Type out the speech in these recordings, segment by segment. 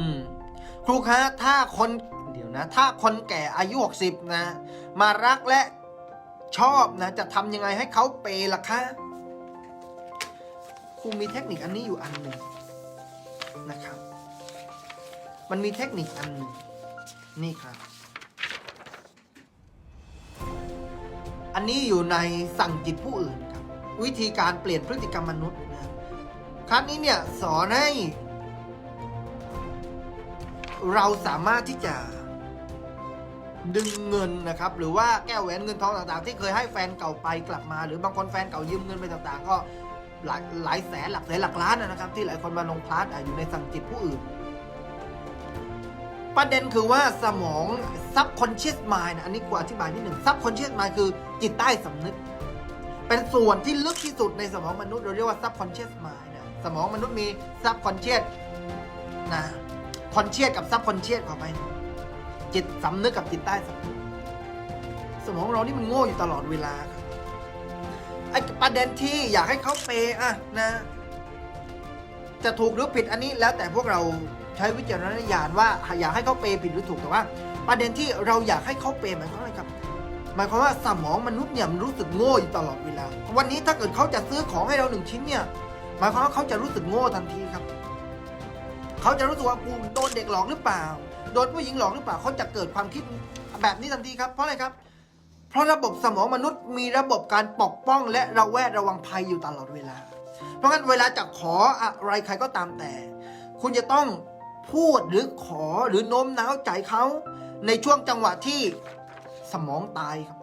อืมครูคะถ้าคนเดี๋ยวนะ ถ้าคนแก่อายุหกสิบนะ มารักและชอบนะ จะทำยังไงให้เขาเปย์ล่ะคะครูมีเทคนิคอันนี้อยู่อันหนึ่งนะครับ มันมีเทคนิคอันหนึ่งนี่ครับ อันนี้อยู่ในสั่งจิตผู้อื่นครับ วิธีการเปลี่ยนพฤติกรรมมนุษย์นะครั้งนี้เนี่ยสอนให้ เราสามารถที่จะดึงเงินนะครับ หรือว่าแก้วแหวนเงินทองต่างๆ ที่เคยให้แฟนเก่าไปกลับมา หรือบางคนแฟนเก่ายืมเงินไปต่างๆ ก็หลายหลายแสนหลักแสนหลักล้านนะครับ ที่หลายคนมาลงพลาสอะอยู่ในสังจิตผู้อื่น ประเด็นคือว่าสมอง subconscious mind นะอันนี้กูอธิบายนิดหนึ่ง subconscious mind คือจิตใต้สำนึก เป็นส่วนที่ลึกที่สุดในสมองมนุษย์เราเรียกว่า subconscious mind นะสมองมนุษย์มี subconscious นะ conscious กับ subconscious ขอไป จิตสำนึกกับจิตใต้สำนึกสมองเรานี่มันโง่อยู่ตลอดเวลาครับไอ้ประเด็นที่อยากให้เขาเปย์อะนะ จะถูกหรือผิดอันนี้แล้วแต่พวกเราใช้วิจารณญาณว่าอยากให้เขาเปย์ผิดหรือถูกแต่ว่า ประเด็นที่เราอยากให้เขาเปย์หมายความว่าอะไรครับหมายความว่าสมองมนุษย์เนี่ยมันรู้สึกโง่อยู่ตลอดเวลา วันนี้ถ้าเกิดเขาจะซื้อของให้เราหนึ่งชิ้นเนี่ย หมายความว่าเขาจะรู้สึกโง่ทันทีครับ เขาจะรู้สึกว่ากูโดนเด็กหลอกหรือเปล่า โดนผู้หญิงหลอกหรือเปล่าเขาจะเกิดความคิดแบบนี้ทันทีครับ เพราะอะไรครับ เพราะระบบสมองมนุษย์มีระบบการปกป้องและระแวดระวังภัยอยู่ตลอดเวลา เพราะงั้นเวลาจะขออะไรใครก็ตามแต่ คุณจะต้องพูดหรือขอหรือโน้มน้าวใจเขาในช่วงจังหวะที่สมองตายครับ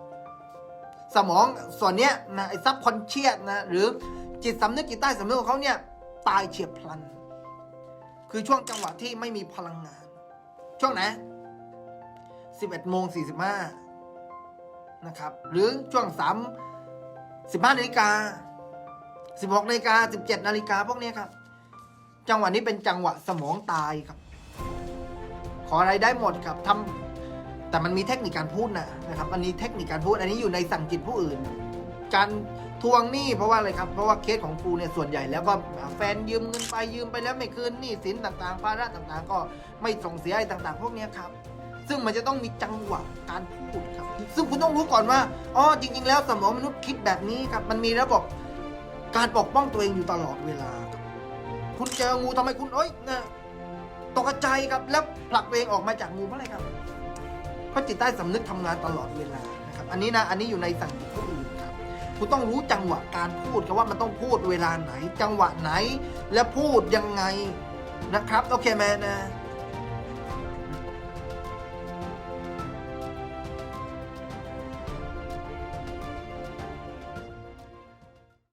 สมองส่วนเนี้ยนะไอ้ซับคอนเชียสนะหรือจิตสำนึกจิตใต้สำนึกของเขาเนี่ยตายเฉียบพลัน คือช่วงจังหวะที่ไม่มีพลังงาน ช่วงไหน11โมง45นะครับ หรือช่วง 3 15นาฬิกา16นาฬิกา17นาฬิกาพวกนี้ครับ จังหวะนี้เป็นจังหวะสมองตายครับ ขออะไรได้หมดครับทำแต่มันมีเทคนิคการพูดนะนะครับ อันนี้เทคนิคการพูด อันนี้อยู่ในสั่งจิตผู้อื่น การทวงหนี้เพราะว่าอะไรครับเพราะว่าเคสของครูเนี่ยส่วนใหญ่แล้วก็แฟนยืมเงินไปยืมไปแล้วไม่คืนหนี้สินต่างๆภาระต่างๆ ก็ไม่ส่งเสียอะไรต่างๆ พวกนี้ครับ ซึ่งมันจะต้องมีจังหวะการพูดครับ ซึ่งคุณต้องรู้ก่อนว่าอ๋อจริง ๆ แล้วสมองมนุษย์คิดแบบนี้ครับ มันมีระบบการปกป้องตัวเองอยู่ตลอดเวลา คุณเจองูทำไมคุณเอ้ยนะตกใจครับแล้วผลักตัวเองออกมาจากงูเพราะอะไรครับเพราะจิตใต้สำนึกทำงานตลอดเวลานะครับ อันนี้นะอันนี้อยู่ในสั่งจิต คุณต้องรู้จังหวะการพูดครับว่ามันต้องพูดเวลาไหน จังหวะไหน และพูดยังไงนะครับ โอเคไหมนะ